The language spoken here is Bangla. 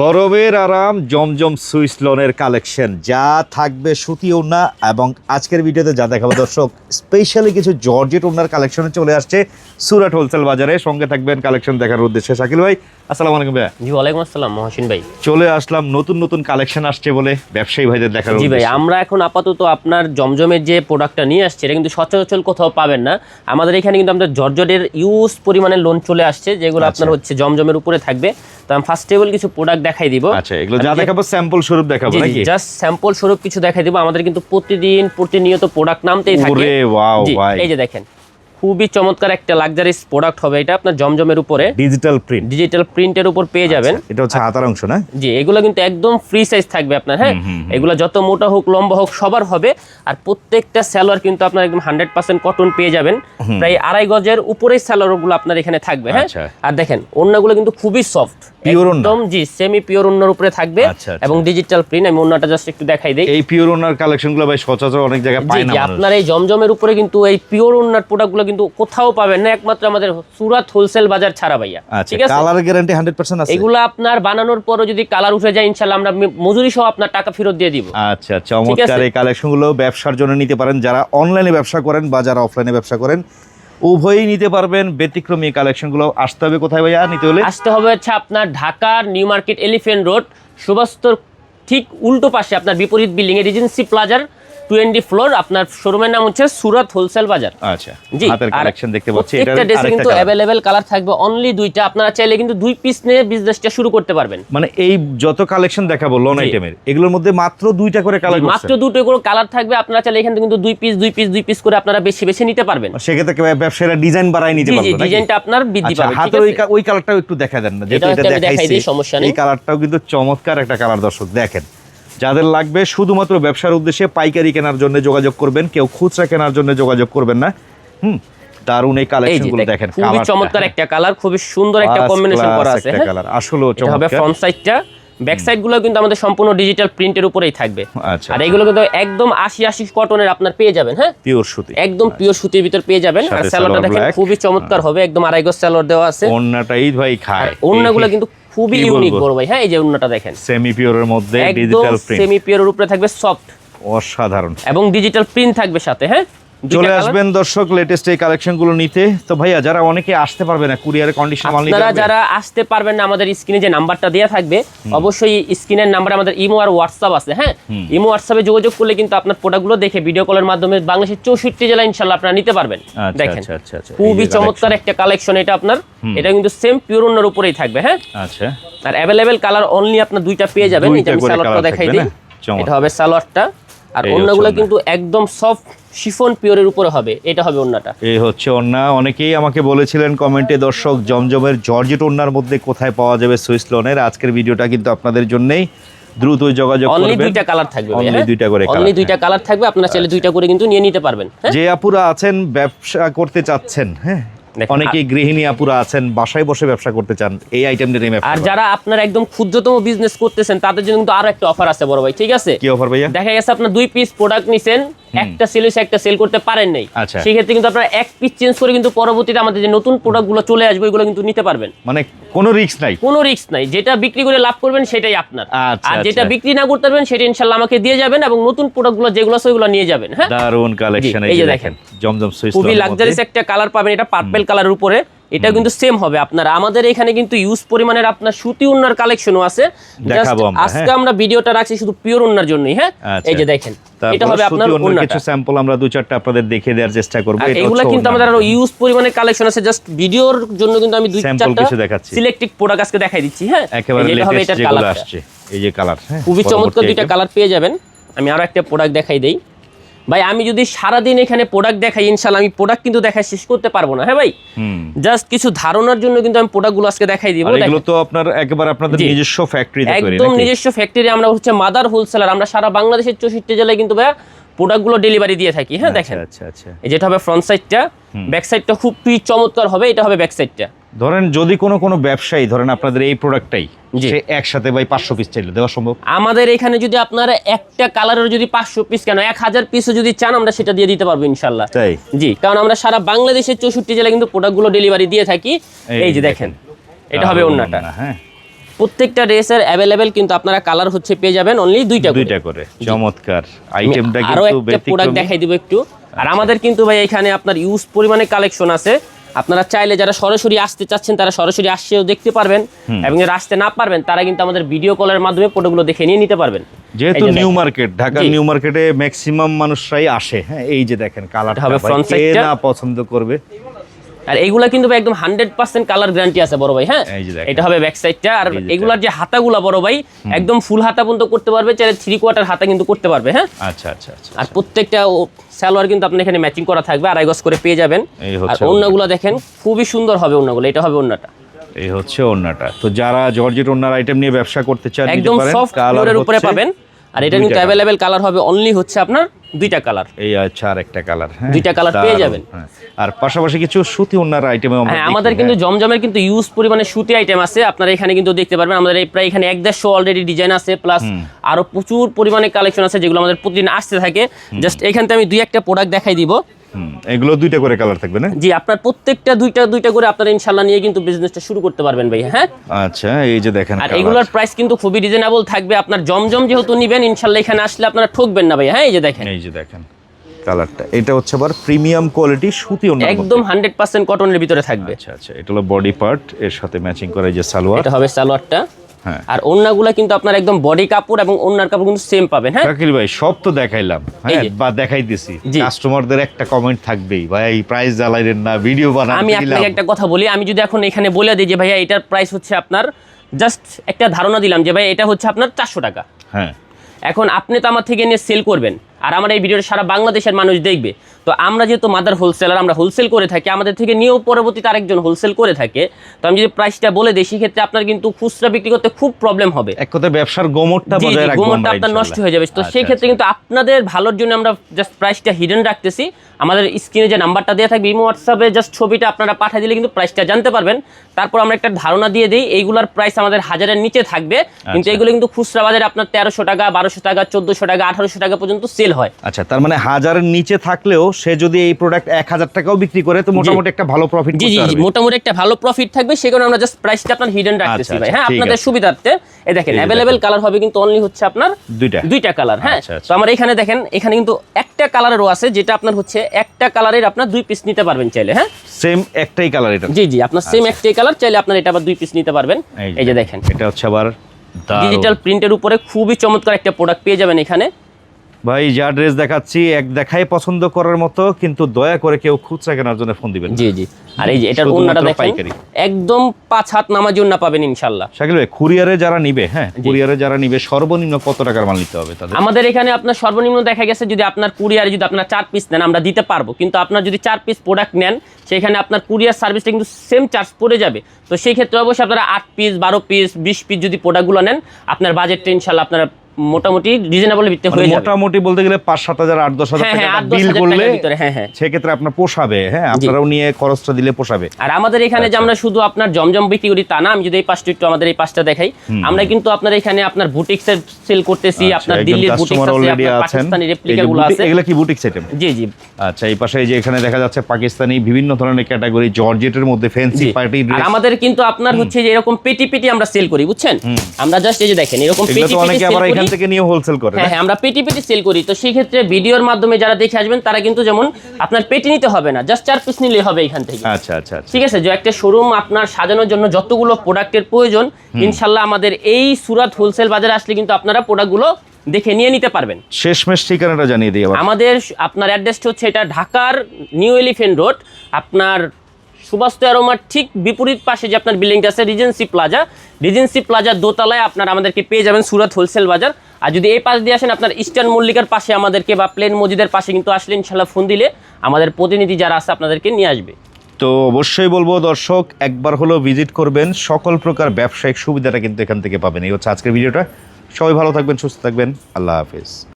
গরমের আরাম জমজম সুইস লোনের কালেকশন। যা থাকবে সুতি ওড়না এবং আজকের ভিডিওতে যা দেখাবো দর্শক স্পেশালি কিছু জর্জেট ওনার কালেকশনে চলে আসছে সুরাট হোলসেল বাজারে। সঙ্গে থাকবেন কালেকশন দেখার উদ্দেশ্যে শাকিল ভাই। আসসালামু আলাইকুম ভাইয়া। জি ওয়ালাইকুম আসসালাম মহসিন ভাই। চলে আসলাম নতুন নতুন কালেকশন আসছে বলে ব্যবসায়ী ভাইদের দেখার জি ভাই আমরা এখন আপাতত আপনার জমজমের যে প্রোডাক্টটা নিয়ে আসছে এটা কিন্তু সচরাচর কোথাও পাবেন না। আমাদের এখানে কিন্তু আমাদের জর্জটের ইউজ পরিমাণে লোন চলে আসছে যেগুলো আপনার হচ্ছে জমজমের উপরে থাকবে। তো আমি ফার্স্ট টেবল কিছু প্রোডাক্ট দেখাই দিব। আচ্ছা এগুলো যা দেখাবো স্যাম্পল স্বরূপ দেখাবো নাকি? জাস্ট স্যাম্পল স্বরূপ কিছু দেখাই দিব। আমাদের কিন্তু প্রতিদিন প্রতিনিয়ত প্রোডাক্ট নামতেই থাকে। ওরে ওয়াও ভাই এই যে দেখেন। খুবই চমৎকার একটা লাক্সারিস প্রোডাক্ট হবে এটা। আপনার জমজমের উপরে ডিজিটাল প্রিন্ট ডিজিটাল প্রিন্টের উপর পেয়ে যাবেন। এটা হচ্ছে হাতার অংশ না? জি এগুলো কিন্তু একদম ফ্রি সাইজ থাকবে আপনার হ্যাঁ? এগুলো যত মোটা হোক লম্বা হোক সবার হবে। আর প্রত্যেকটা স্যালোয়ার কিন্তু আপনার একদম হান্ড্রেড পার্সেন্ট কটন পেয়ে যাবেন। প্রায় আড়াই গজের উপরেই স্যালোয়ারগুলো আপনার এখানে থাকবে হ্যাঁ? আচ্ছা। আর দেখেন ওড়নাগুলো কিন্তু খুবই সফট পিওর? একদম জি সেমি পিওর ওড়নার উপরে থাকবে আচ্ছা, আচ্ছা। এবং ডিজিটাল প্রিন্ট আমি ওড়নাটা জাস্ট একটু দেখাই দিই। এই পিওর ওনার কালেকশনগুলো ভাই সচরাচর অনেক জায়গায় পায় না জি আপনার এই জমজমের উপরে কিন্তু এই পিওর ওড়নার প্রোডাক্টগুলো কিন্তু কোথাও পাবেন না একমাত্র আমাদের সুরাত হোলসেল বাজার ছাড়া ভাইয়া। আচ্ছা ঠিক আছে? কালার গ্যারান্টি 100% আছে। এগুলো আপনার বানানোর পরও যদি কালার উঠে যায় ইনশাল্লাহ আমরা মজুরি সহ আপনার টাকা ফেরত দিয়ে দিব। আচ্ছা চমৎকার এই কালেকশনগুলো ব্যবসার জন্য নিতে পারেন। যারা অনলাইনে ব্যবসা করেন বা যারা অফলাইনে ব্যবসা করেন উভয়ই নিতে পারবেন। ব্যতিক্রমী কালেকশনগুলো আসতে হবে কোথায় ভাইয়া? নিতে হলে? আসতে হবে হচ্ছে আপনার ঢাকার নিউ মার্কেট এলিফেন্ট রোড সুবাস্তর ঠিক উল্টো পাশে আপনার বিপরীত বিল্ডিং এ রিজেন্সি প্লাজার টোয়েন্টি ফ্লোর আপনার শোরুমের নাম হচ্ছে সুরত হোলসেল বাজার। আচ্ছা জি কালেকশন দেখতে পাচ্ছি এটা ড্রেসে কিন্তু অ্যাভেলেবেল কালার থাকবে অনলি দুইটা। আপনারা চাইলে কিন্তু দুই পিস নিয়ে বিজনেসটা শুরু করতে পারবেন। মানে এই যত কালেকশন দেখাবো লোন। আইটেমের এগুলোর মধ্যে মাত্র দুইটা করে কালার মাত্র দুটো করে কালার থাকবে আপনারা চাইলে এখান থেকে কিন্তু দুই পিস দুই পিস দুই পিস করে আপনারা বেশি বেশি নিতে পারবেন। সেক্ষেত্রে কি ব্যবসায়ীরা ডিজাইন বাড়াই নিতে জি জি পারবে ডিজাইনটা আপনার বৃদ্ধি আচ্ছা পাবে হাতের ওই ওই কালারটাও একটু দেখা দেন না যেটা এটা দেখাইছি সমস্যা নেই। এই কালারটাও কিন্তু চমৎকার একটা কালার দর্শক দেখেন। যাদের লাগবে শুধুমাত্র ব্যবসার উদ্দেশ্যে পাইকারি কেনার জন্য যোগাযোগ করবেন কেউ খুচরা কেনার জন্য যোগাযোগ করবেন না। হুম দারুণ এই এই কালেকশন যে গুলো দেখেন, খুবই চমৎকার একটা কালার খুবই সুন্দর একটা কম্বিনেশন করা আছে হ্যাঁ? কালার আসলেও এটা হবে ফ্রন্ট সাইডটা ব্যাক সাইডগুলো কিন্তু আমাদের সম্পূর্ণ ডিজিটাল প্রিন্টের উপরেই থাকবে। আচ্ছা। আর এগুলো কিন্তু একদম আশি আশি কটনের আপনার পেয়ে যাবেন হ্যাঁ? পিওর সুতি। একদম পিওর সুতির ভিতর পেয়ে যাবেন। আর স্যালোটা দেখেন খুবই চমৎকার হবে একদম আড়াই গজ স্যালোয়ার দেওয়া আছে। ওন্নাটাই ভাই খায়। ওড়নাগুলো কিন্তু খুবই ইউনিক বড় ভাই হ্যাঁ এই যে অন্যটা দেখেন। সেমি পিওরের মধ্যে ডিজিটাল প্রিন্ট সেমি পিওরের উপরে থাকবে সফট অসাধারণ। এবং ডিজিটাল প্রিন্ট থাকবে সাথে হ্যাঁ? চলে আসবেন দর্শক লেটেস্ট এই কালেকশনগুলো নিতে। তো ভাইয়া যারা অনেকে আসতে পারবে না কুরিয়ারের কন্ডিশন মাল নিতে আপনারা যারা আসতে পারবেন না আমাদের স্ক্রিনে যে নাম্বারটা দেওয়া থাকবে অবশ্যই স্ক্রিনের নাম্বারে আমাদের ইমো আর হোয়াটসঅ্যাপ আছে হ্যাঁ? ইমো হোয়াটসঅ্যাপে যোগাযোগ করলে কিন্তু আপনার প্রোডাক্টগুলো দেখে ভিডিও কলের মাধ্যমে বাংলাদেশের চৌষট্টি জেলা ইনশাল্লাহ আপনারা নিতে পারবেন। আচ্ছা, দেখেন। আচ্ছা, আচ্ছা, আচ্ছা। খুবই চমৎকার একটা কালেকশন এটা আপনার। এটা কিন্তু সেম পিওর অন্যর উপরেই থাকবে হ্যাঁ? আচ্ছা। আর অ্যাভেলেবেল কালার অনলি আপনার দুইটা পেয়ে যাবেন। এটা আমি সালোয়ারটা দেখাই দিই। এটা হবে সালোয়ারটা আর অন্যগুলো কিন্তু একদম সফট শিফন পিওরের উপরে হবে। এটা হবে অন্যটা। এই হচ্ছে ওন্না অনেকেই আমাকে বলেছিলেন কমেন্টে দর্শক জমজমের জর্জেট ওন্নার মধ্যে কোথায় পাওয়া যাবে সুইস লোনের? আজকের ভিডিওটা কিন্তু আপনাদের জন্যই দ্রুত যোগাযোগ অনলি দুইটা কালার থাকবে Only দুইটা করে অনলি হ্যাঁ। দুইটা কালার থাকবে। আপনারা চাইলে দুইটা করে কিন্তু নিয়ে নিতে পারবেন হ্যাঁ? যে আপুরা আছেন ব্যবসা করতে চাচ্ছেন হ্যাঁ? অনেকেই গৃহিণী আপুরা আছেন বাসায় বসে ব্যবসা করতে চান এই আইটেমটা নিয়ে আর যারা আপনার একদম ক্ষুদ্রতম বিজনেস করতেছেন তাদের জন্য কিন্তু আরও একটা অফার আছে বড় ভাই ঠিক আছে? কি অফার ভাইয়া? দেখা গেছে আপনার দুই পিস প্রোডাক্ট নিছেন একটা সেল হয়েছে একটা সেল করতে পারেন নাই। আচ্ছা। সেক্ষেত্রে কিন্তু আপনার এক পিস চেঞ্জ করে কিন্তু পরবর্তীতে আমাদের যে নতুন চলে আসবে ওইগুলো কিন্তু নিতে পারবেন। মানে কোনো রিস্ক নাই? কোনো রিস্ক নাই। যেটা বিক্রি করে লাভ করবেন সেটাই আপনার। আচ্ছা, আর যেটা আচ্ছা। বিক্রি না করতে পারবেন সেটা ইনশাল্লাহ আমাকে দিয়ে যাবেন এবং নতুন প্রোডাক্টগুলো যেগুলো নিয়ে যাবেন হ্যাঁ? দারুণ কালেকশন এই যে দেখেন। জমজম সুইস খুবই লাক্সারিস একটা কালার পাবেন এটা পার্পেল কালারের উপরে এটা কিন্তু সেম হবে আপনার। আমাদের এখানে কিন্তু ইউজ পরিমাণের আপনার সুতি উন্নার কালেকশনও আছে। আজকে হ্যাঁ। আমরা ভিডিওটা রাখছি শুধু পিওর উন্নার জন্যই হ্যাঁ? আচ্ছা। এই যে দেখেন এটা হবে আপনার সুতি কিছু স্যাম্পল আমরা দু চারটা আপনাদের দেখিয়ে দেওয়ার চেষ্টা করব। এটা এগুলা কিন্তু আমাদের আরও ইউজ পরিমাণের কালেকশন আছে। জাস্ট ভিডিওর জন্য কিন্তু আমি দুই চারটা সিলেক্টিভ প্রোডাক্ট আজকে দেখাই দিচ্ছি হ্যাঁ? একেবারে এই যে এটা হবে এটার কালার আসছে এই যে কালার হ্যাঁ খুবই চমৎকার দুইটা কালার পেয়ে যাবেন। আমি আরও একটা প্রোডাক্ট দেখাই দেই। ভাই আমি যদি সারাদিন এখানে প্রোডাক্ট দেখাই ইনশাল্লাহ আমি প্রোডাক্ট কিন্তু দেখাই শেষ করতে পারব না হ্যাঁ ভাই? জাস্ট কিছু ধারণার জন্য কিন্তু আমি প্রোডাক্টগুলো আজকে দেখাই দিব এগুলো তো আপনার একবার আপনাদের নিজস্ব ফ্যাক্টরি একদম নিজস্ব ফ্যাক্টরি আমরা হচ্ছে মাদার হোলসেলার আমরা সারা বাংলাদেশের চৌষট্টি জেলায় কিন্তু ভাইয়া প্রোডাক্টগুলো ডেলিভারি দিয়ে থাকি হ্যাঁ দেখেন। আচ্ছা আচ্ছা। যেটা হবে ফ্রন্ট সাইডটা ব্যাক সাইডটা খুবই চমৎকার হবে এটা হবে ব্যাক সাইডটা ধরেন যদি কোনো কোনো ব্যবসায়ী ধরেন আপনাদের এই প্রোডাক্টটাই। সে একসাথে ভাই পাঁচশো পিস চাইলে দেওয়া সম্ভব? আমাদের এখানে যদি আপনারা একটা কালারের যদি পাঁচশো পিস কেন এক হাজার পিসও যদি চান আমরা সেটা দিয়ে দিতে পারব ইনশাল্লাহ তাই? জি কারণ আমরা সারা বাংলাদেশের চৌষট্টি জেলায় কিন্তু প্রোডাক্টগুলো ডেলিভারি দিয়ে থাকি। এই যে দেখেন। এটা হবে অন্যটা হ্যাঁ। প্রত্যেকটা ড্রেসের অ্যাভেলেবেল কিন্তু আপনারা কালার হচ্ছে পেয়ে যাবেন অনলি দুইটা দুইটা করে চমৎকার। আইটেমটা আরও কিন্তু একটা প্রোডাক্ট দেখাই দিব একটু। আর আমাদের কিন্তু ভাই এখানে আপনার ইউজ পরিমাণে কালেকশন আছে। আপনারা চাইলে যারা সরাসরি আসতে চাচ্ছেন তারা সরাসরি আসছেও দেখতে পারবেন এবং যারা আসতে না পারবেন তারা কিন্তু আমাদের ভিডিও কলের মাধ্যমে প্রোডাক্টগুলো দেখে নিয়ে নিতে পারবেন। যেহেতু নিউ মার্কেট ঢাকার নিউ মার্কেটে ম্যাক্সিমাম মানুষরাই আসে হ্যাঁ এই যে দেখেন কালারটা হবে ফ্রন্ট front কে side টা। না পছন্দ করবে? আর এগুলা কিন্তু ভাই একদম হান্ড্রেড পার্সেন্ট কালার গ্যারান্টি আছে বড় ভাই হ্যাঁ। এটা হবে ব্যাক সাইডটা আর এগুলার যে হাতাগুলা বড় ভাই একদম ফুল হাতা পর্যন্ত করতে পারবে চাইলে থ্রি কোয়ার্টার হাতা কিন্তু করতে পারবে হ্যাঁ? আচ্ছা আচ্ছা আচ্ছা আর প্রত্যেকটা সালোয়ার কিন্তু আপনি এখানে ম্যাচিং করা থাকবে আড়াই গজ করে পেয়ে যাবেন। আর অন্যগুলো দেখেন খুবই সুন্দর হবে অন্যগুলো এটা হবে অন্যটা। এই হচ্ছে ওন্নাটা তো যারা জর্জেট ওন্নার আইটেম নিয়ে ব্যবসা করতে চান একদম সফট ফ্লোরের উপরে পাবেন। আর এটা কিন্তু অ্যাভেলেবেল কালার হবে অনলি হচ্ছে আপনার দুইটা কালার এই আচ্ছা আর একটা কালার দুইটা কালার পেয়ে যাবেন। আর পাশাপাশি কিছু সুতি ওন্নার আইটেম হ্যাঁ আমাদের কিন্তু জমজমের কিন্তু ইউজ পরিমাণে সুতি আইটেম আছে। আপনারা এখানে কিন্তু দেখতে পারবেন আমাদের এই প্রায় এখানে এক দেড়শো অলরেডি ডিজাইন আছে প্লাস আরও প্রচুর পরিমাণে কালেকশন আছে যেগুলো আমাদের প্রতিদিন আসতে থাকে। জাস্ট এখান থেকে আমি দুই একটা প্রোডাক্ট দেখাই দিব। এগুলো দুইটা করে কালার থাকবে না? জি আপনার প্রত্যেকটা দুইটা দুইটা করে আপনারা ইনশাল্লাহ নিয়ে কিন্তু বিজনেসটা শুরু করতে পারবেন ভাই হ্যাঁ? আচ্ছা এই যে দেখেন আর এগুলোর প্রাইস কিন্তু খুবই রিজনেবল থাকবে। আপনার জমজম যেহেতু নিবেন ইনশাল্লাহ এখানে আসলে আপনারা ঠকবেন না ভাই হ্যাঁ এই যে দেখেন। এই যে দেখেন কালারটা এটা হচ্ছে আবার প্রিমিয়াম কোয়ালিটি সুতি ওন্নার একদম হান্ড্রেড পার্সেন্ট কটনের ভিতরে থাকবে। আচ্ছা আচ্ছা এটা হলো বডি পার্ট এর সাথে ম্যাচিং করে যে সালোয়ার। এটা হবে সালোয়ারটা। আর ওন্নাগুলা কিন্তু আপনার একদম বডি কাপড় এবং ওন্নার কাপড় কিন্তু সেম পাবেন হ্যাঁ? শাকিল ভাই সব তো দেখাইলাম হ্যাঁ বা দেখাই দিছি কাস্টমারদের একটা কমেন্ট থাকবেই ভাই এই প্রাইস জ্বালাইলেন না ভিডিও বানান আমি আপনাকে একটা কথা বলি আমি যদি এখন এখানে বলে দিই যে ভাইয়া এটার প্রাইস হচ্ছে আপনার জাস্ট একটা ধারণা দিলাম যে ভাই এটা হচ্ছে আপনার চারশো টাকা। হ্যাঁ। এখন আপনি তো আমার থেকে নিয়ে সেল করবেন। আর আমার এই ভিডিওটা সারা বাংলাদেশের মানুষ দেখবে। তো আমরা যেহেতু মাদার হোলসেলার আমরা হোলসেল করে থাকি আমাদের থেকে নিয়েও পরবর্তীতে আরেকজন হোলসেল করে থাকে। তো আমি যদি প্রাইসটা বলে দিই সেক্ষেত্রে আপনার কিন্তু খুচরা বিক্রি করতে খুব প্রবলেম হবে। এক কথায় ব্যবসার গোমরটা বজায় গোমরটা আপনার নষ্ট হয়ে যাবে। তো আচ্ছা, সেই ক্ষেত্রে আচ্ছা। কিন্তু আপনাদের ভালোর জন্য আমরা জাস্ট প্রাইসটা হিডেন রাখতেছি। আমাদের স্ক্রিনে যে নাম্বারটা দেওয়া থাকবে ইমো হোয়াটসঅ্যাপে জাস্ট ছবিটা আপনারা পাঠিয়ে দিলে কিন্তু প্রাইসটা জানতে পারবেন। তারপর আমরা একটা ধারণা দিয়ে দিই এইগুলার প্রাইস আমাদের হাজারের নিচে থাকবে। কিন্তু আচ্ছা। এগুলো কিন্তু খুচরা বাজারে আপনার তেরোশো টাকা বারোশো টাকা চোদ্দোশো টাকা আঠারোশো টাকা পর্যন্ত সেল হয়। আচ্ছা তার মানে হাজারের নিচে থাকলেও সে যদি এই প্রোডাক্ট এক হাজার টাকাও বিক্রি করে তো মোটামুটি একটা ভালো প্রফিট জি জি মোটামুটি একটা ভালো প্রফিট থাকবে সে কারণে আমরা জাস্ট প্রাইসটা আপনার হিডেন রাখতেছি আচ্ছা, ভাই। হ্যাঁ আচ্ছা, আপনাদের সুবিধার্থে এই দেখেন। অ্যাভেলেবেল কালার হবে কিন্তু অনলি হচ্ছে আপনার দুইটা। দুইটা কালার হ্যাঁ। আচ্ছা। তো আমার এখানে দেখেন এখানে কিন্তু একটা কালারেরও আছে যেটা আপনার হচ্ছে একটা কালারের আপনার দুই পিস নিতে পারবেন চাইলে হ্যাঁ। সেম একটাই কালার এটা। জি জি আপনার সেম একটাই কালার চাইলে আপনার এটা আবার দুই পিস নিতে পারবেন। এই যে দেখেন এটা হচ্ছে আবার ডিজিটাল প্রিন্টের উপরে খুবই চমৎকার একটা প্রোডাক্ট পেয়ে যাবেন এখানে। ভাই যা ড্রেস দেখাচ্ছি এক দেখাই পছন্দ করার মতো কিন্তু দয়া করে কেউ খুচরা কেনার জন্য ফোন দিবেন জি জি। আর এই যে এটার ওন্নাটা দেখেন একদম পাঁচ হাত নামার জন্য পাবেন ইনশাল্লাহ শাকিল ভাই কুরিয়ারে যারা নিবে হ্যাঁ কুরিয়ারে যারা নিবে সর্বনিম্ন কত টাকার মাল নিতে হবে তাদের? আমাদের এখানে আপনার সর্বনিম্ন দেখা গেছে যদি আপনার কুরিয়ারে যদি আপনার চার পিস নেন আমরা দিতে পারব। কিন্তু আপনার যদি চার পিস প্রোডাক্ট নেন সেখানে আপনার কুরিয়ার সার্ভিসটা কিন্তু সেম চার্জ পড়ে যাবে। তো সেই ক্ষেত্রে অবশ্যই আপনারা আট পিস বারো পিস বিশ পিস যদি প্রোডাক্টগুলো নেন আপনার বাজেটটা ইনশাল্লাহ আপনার মোটামুটি রিজনেবল ভিত্তিতে মানে হয়ে যাবে। মোটামুটি বলতে গেলে পাঁচ সাত হাজার আট দশ হাজার হ্যাঁ হ্যাঁ টাকা বিল করলে টাকার হ্যাঁ হ্যাঁ। সেক্ষেত্রে আপনার পোষাবে হ্যাঁ আপনারাও নিয়ে খরচটা দিলে পোষাবে। আর আমাদের এখানে যে আমরা শুধু আপনার জমজম বিক্রি করি তা না আমি যদি এই পাঁচটা একটু আমাদের এই পাঁচটা দেখাই আমরা কিন্তু আপনার এখানে আপনার বুটিক্সের সেল করতেছি আচ্ছা, আপনার দিল্লির বুটিক্স আছে আপনার পাকিস্তানি রেপ্লিকা গুলো আছে। এগুলা কি আইটেম জি জি। আচ্ছা এই পাশে এই যে এখানে দেখা যাচ্ছে পাকিস্তানি বিভিন্ন ধরনের ক্যাটাগরি জর্জেটের মধ্যে ফ্যান্সি। পার্টি আর ড্রেস আমাদের কিন্তু আপনার হচ্ছে যে এরকম পেটি পেটি আমরা সেল করি বুঝছেন? আমরা জাস্ট এই যে দেখেন এরকম পেটি পেটি এখান থেকে নিয়ে হোলসেল করে হ্যাঁ আমরা পেটি পেটি সেল করি। তো সেই ক্ষেত্রে ভিডিওর মাধ্যমে যারা দেখে আসবেন তারা কিন্তু যেমন আপনার পেটি নিতে হবে না জাস্ট চার পিস নিলেই হবে এখান থেকে। আচ্ছা আচ্ছা আচ্ছা। ঠিক আছে যে একটা শোরুম আপনার সাজানোর জন্য যতগুলো প্রোডাক্টের প্রয়োজন ইনশাল্লাহ আমাদের এই সুরাত হোলসেল বাজারে আসলে কিন্তু আপনারা প্রোডাক্টগুলো দেখে নিয়ে নিতে পারবেন। শেষমেশ ঠিকানাটা জানিয়ে দিই আমাদের আপনার অ্যাড্রেসটা হচ্ছে এটা ঢাকার নিউ এলিফেন্ট রোড আপনার সুবাস্ত অ্যারোমার ঠিক বিপরীত পাশে যে আপনার বিল্ডিংটা আছে রিজেন্সি প্লাজা রিজেন্সি প্লাজার দোতলায় আপনার আমাদেরকে পেয়ে যাবেন সুরাত হোলসেল বাজার। আর যদি এই পাশ দিয়ে আসেন, আপনার ইস্টার্ন মল্লিকার পাশে আমাদেরকে বা প্লেন মসজিদের পাশে কিন্তু আসলে ইনশাল্লাহ ফোন দিলে আমাদের প্রতিনিধি যারা আছে আপনাদেরকে নিয়ে আসবে। তো অবশ্যই বলব, দর্শক, একবার হলো ভিজিট করবেন। সকল প্রকার ব্যবসায়িক সুবিধাটা কিন্তু এখান থেকে পাবেন। এই হচ্ছে আজকের ভিডিওটা। সবাই ভালো থাকবেন, সুস্থ থাকবেন। আল্লাহ হাফেজ।